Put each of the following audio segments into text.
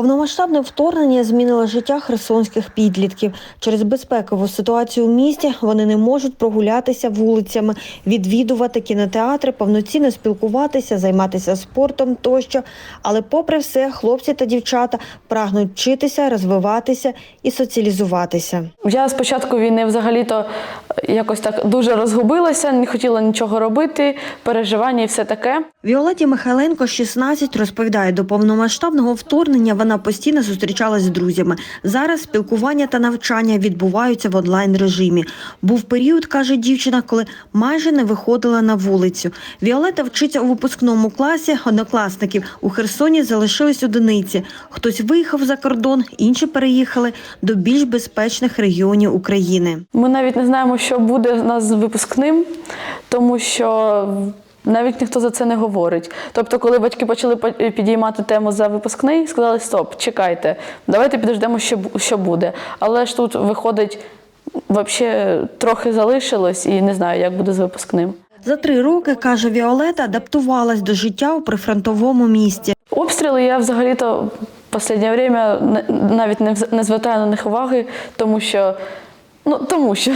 Повномасштабне вторгнення змінило життя херсонських підлітків. Через безпекову ситуацію у місті вони не можуть прогулятися вулицями, відвідувати кінотеатри, повноцінно спілкуватися, займатися спортом тощо. Але, попри все, хлопці та дівчата прагнуть вчитися, розвиватися і соціалізуватися. Я з початку війни взагалі-то якось так дуже розгубилася, не хотіла нічого робити, переживання і все таке. Віолеті Михайленко, 16, розповідає, до повномасштабного вторгнення вона постійно зустрічалась з друзями. Зараз спілкування та навчання відбуваються в онлайн режимі. Був період, каже дівчина, коли майже не виходила на вулицю. Віолета вчиться у випускному класі. Однокласників у Херсоні залишились одиниці. Хтось виїхав за кордон, інші переїхали до більш безпечних регіонів України. Ми навіть не знаємо, що буде в нас випускним, тому що навіть ніхто за це не говорить. Тобто, коли батьки почали підіймати тему за випускний, сказали: стоп, чекайте, давайте підождемо, що, що буде. Але ж тут виходить, взагалі трохи залишилось і не знаю, як буде з випускним. За три роки, каже Віолета, адаптувалась до життя у прифронтовому місті. Обстріли я взагалі-то в останнє время навіть не звертаю на них уваги, тому що, ну, тому що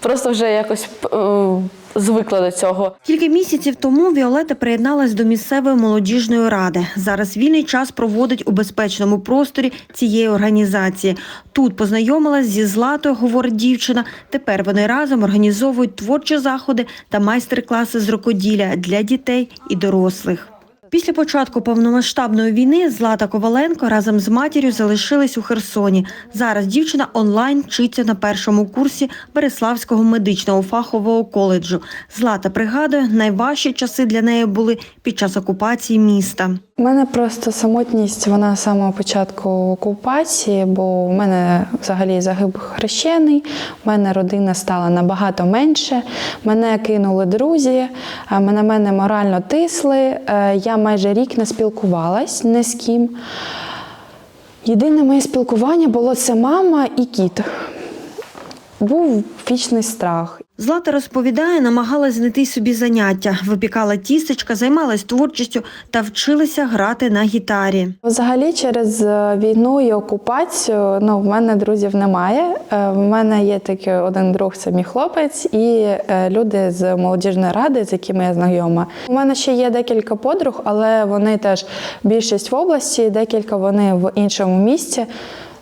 просто вже якось е, звикла до цього. Кілька місяців тому Віолета приєдналась до місцевої молодіжної ради. Зараз вільний час проводить у безпечному просторі цієї організації. Тут познайомилась зі Златою, говорить дівчина. Тепер вони разом організовують творчі заходи та майстер-класи з рукоділля для дітей і дорослих. Після початку повномасштабної війни Злата Коваленко разом з матір'ю залишились у Херсоні. Зараз дівчина онлайн вчиться на першому курсі Береславського медичного фахового коледжу. Злата пригадує, найважчі часи для неї були під час окупації міста. Мене просто самотність, вона з самого початку окупації, бо в мене взагалі загиб хрещений, в мене родина стала набагато менше. Мене кинули друзі, на мене морально тисли. Е, Я майже рік не спілкувалась ні з ким. Єдине моє спілкування було це мама і кіт. Був вічний страх. Злата розповідає, намагалась знайти собі заняття, випікала тістечка, займалась творчістю та вчилася грати на гітарі. Взагалі, через е, війну і окупацію, ну в мене друзів немає. Е, В мене є тільки один друг, це мій хлопець, і е, люди з молодіжної ради, з якими я знайома. У мене ще є декілька подруг, але вони теж більшість в області, декілька вони в іншому місті.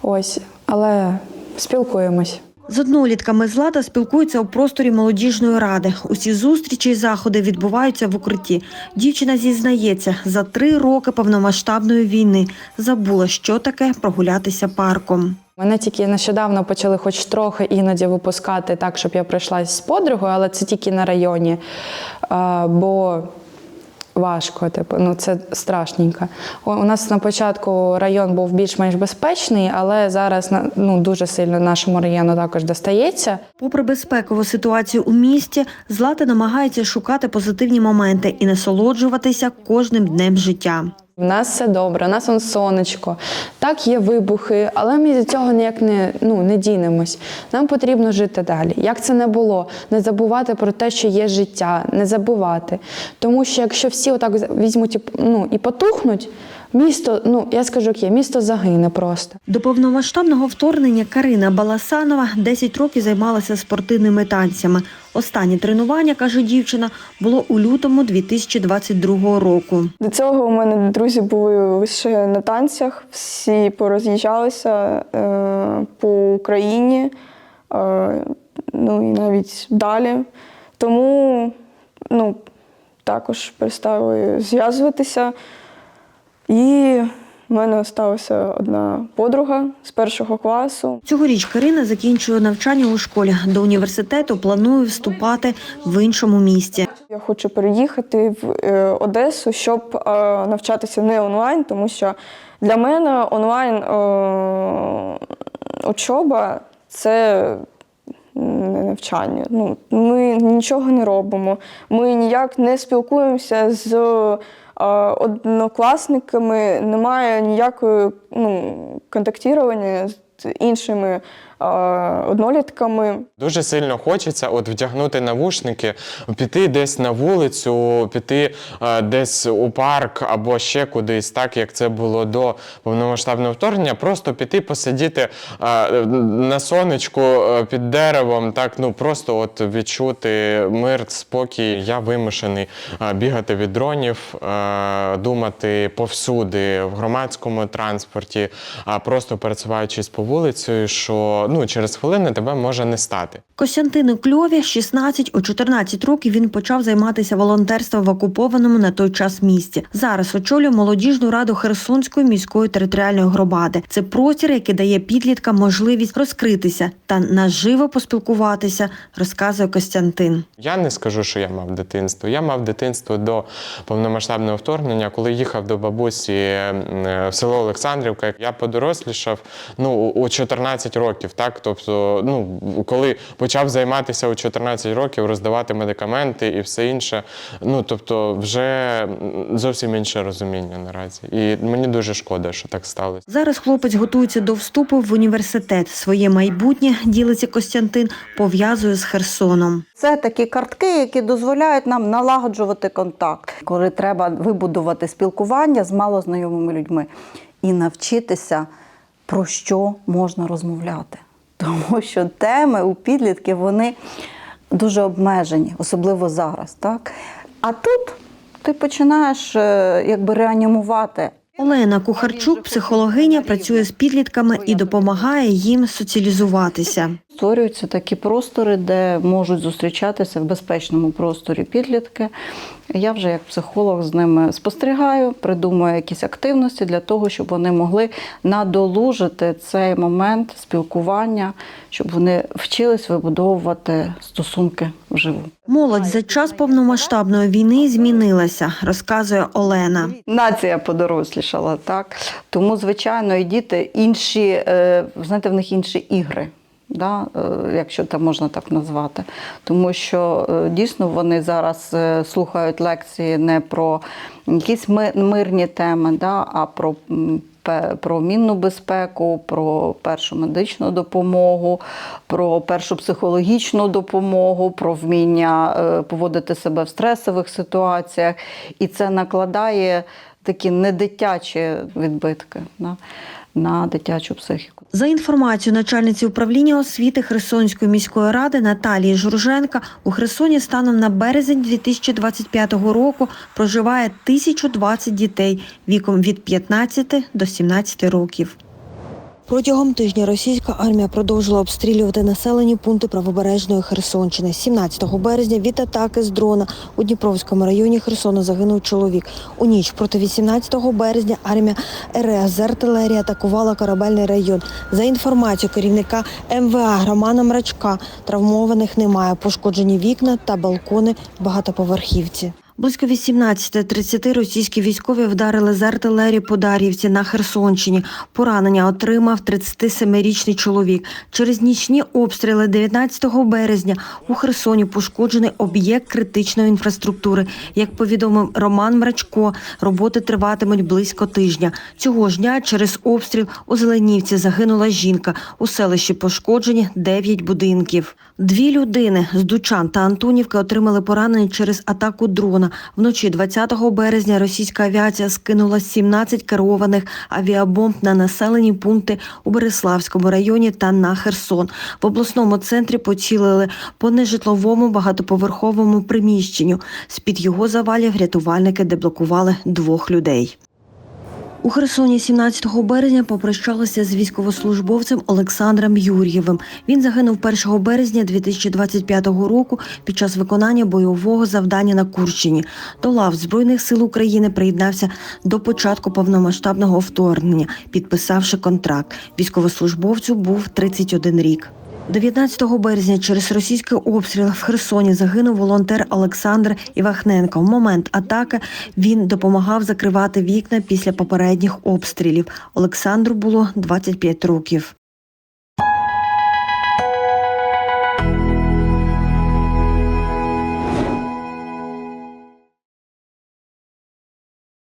Ось, але спілкуємось. З однолітками Злата спілкується у просторі молодіжної ради. Усі зустрічі і заходи відбуваються в укритті. Дівчина зізнається, за три роки повномасштабної війни забула, що таке прогулятися парком. Мене тільки нещодавно почали хоч трохи іноді випускати так, щоб я прийшла з подругою, але це тільки на районі. Бо важко, типу, ну це страшненько. У нас на початку район був більш-менш безпечний, але зараз ну, дуже сильно нашому району також достається. Попри безпекову ситуацію у місті, Злата намагається шукати позитивні моменти і насолоджуватися кожним днем життя. У нас все добре, у нас он сонечко. Так, є вибухи, але ми від цього ніяк не, ну, не дінемось. Нам потрібно жити далі. Як це не було, не забувати про те, що є життя, не забувати. Тому що якщо всі отак візьмуть і, ну, і потухнуть, місто, ну я скажу, як є, місто загине просто. До повномасштабного вторгнення Карина Баласанова 10 років займалася спортивними танцями. Останнє тренування, каже дівчина, було у лютому 2022 року. До цього у мене друзі були лише на танцях, всі пороз'їжджалися е, по Україні, е, ну і навіть далі. Тому ну, також перестали зв'язуватися. І в мене залишилася одна подруга з першого класу. Цьогоріч Карина закінчує навчання у школі. До університету планує вступати в іншому місті. Я хочу переїхати в е, Одесу, щоб е, навчатися не онлайн, тому що для мене онлайн е, учоба це не навчання. Ну, ми нічого не робимо. Ми ніяк не спілкуємося з однокласниками немає ніякої ну, контактування з іншими однолітками. Дуже сильно хочеться от вдягнути навушники, піти десь на вулицю, піти е, десь у парк або ще кудись, так як це було до повномасштабного вторгнення. Просто піти посидіти е, на сонечку е, під деревом, так ну просто от відчути мир, спокій. Я вимушений е, бігати від дронів, е, думати повсюди в громадському транспорті, а просто пересуваючись по вулиці, що ну через хвилину тебе може не стати. Костянтину Кльові 16 у 14 років він почав займатися волонтерством в окупованому на той час місті. Зараз очолює молодіжну раду Херсонської міської територіальної громади. Це простір, який дає підліткам можливість розкритися та наживо поспілкуватися, розказує Костянтин. Я не скажу, що я мав дитинство. Я мав дитинство до повномасштабного вторгнення, коли їхав до бабусі е, в село Олександрівка. Я подорослішав ну, у 14 років. Так? Тобто, ну, коли почав займатися у 14 років, роздавати медикаменти і все інше. Ну, тобто, вже зовсім інше розуміння наразі. І мені дуже шкода, що так сталося. Зараз хлопець готується до вступу в університет. Своє майбутнє ділиться Костянтин, пов'язує з Херсоном. Це такі картки, які дозволяють нам налагоджувати контакт, коли треба вибудувати спілкування з малознайомими людьми і навчитися, про що можна розмовляти. Тому що теми у підлітків вони дуже обмежені, особливо зараз. Так? А тут ти починаєш е, якби реанімувати Олена Кухарчук, психологиня, працює з підлітками і допомагає їм соціалізуватися. Створюються такі простори, де можуть зустрічатися в безпечному просторі підлітки. Я вже як психолог з ними спостерігаю, придумую якісь активності для того, щоб вони могли надолужити цей момент спілкування, щоб вони вчились вибудовувати стосунки вживу. Молодь за час повномасштабної війни змінилася, розказує Олена. Нація подорослішала, так тому, звичайно, і діти інші, е, знаєте, в них інші ігри. Да, е, якщо це можна так назвати, тому що е, дійсно вони зараз е, слухають лекції не про якісь мирні теми, да, а про, про мінну безпеку, про першу медичну допомогу, про першу психологічну допомогу, про вміння поводити себе в стресових ситуаціях, і це накладає такі недитячі відбитки да, на дитячу психіку. За інформацією начальниці управління освіти Херсонської міської ради Наталії Журженка, у Херсоні станом на березень 2025 року проживає 1020 дітей віком від 15 до 17 років. Протягом тижня російська армія продовжила обстрілювати населені пункти правобережної Херсонщини. 17 березня від атаки з дрона у Дніпровському районі Херсона загинув чоловік. У ніч проти 18 березня армія РФ з артилерії атакувала корабельний район. За інформацією керівника МВА Романа Мрачка, травмованих немає. Пошкоджені вікна та балкони в багатоповерхівці. Близько 18.30 російські військові вдарили з артилерії по Дар'ївці на Херсонщині. Поранення отримав 37-річний чоловік. Через нічні обстріли 19 березня у Херсоні пошкоджений об'єкт критичної інфраструктури. Як повідомив Роман Мрачко, роботи триватимуть близько тижня. Цього ж дня через обстріл у Зеленівці загинула жінка. У селищі пошкоджені 9 будинків. Дві людини з Дучан та Антонівки отримали поранення через атаку дрона. Вночі 20 березня російська авіація скинула 17 керованих авіабомб на населені пункти у Береславському районі та на Херсон. В обласному центрі поцілили по нежитловому багатоповерховому приміщенню. З-під його завалів рятувальники деблокували двох людей. У Херсоні 17 березня попрощалися з військовослужбовцем Олександром Юр'євим. Він загинув 1 березня 2025 року під час виконання бойового завдання на Курщині. До лав Збройних сил України приєднався до початку повномасштабного вторгнення, підписавши контракт. Військовослужбовцю був 31 рік. 19 березня через російський обстріл в Херсоні загинув волонтер Олександр Івахненко. В момент атаки він допомагав закривати вікна після попередніх обстрілів. Олександру було 25 років.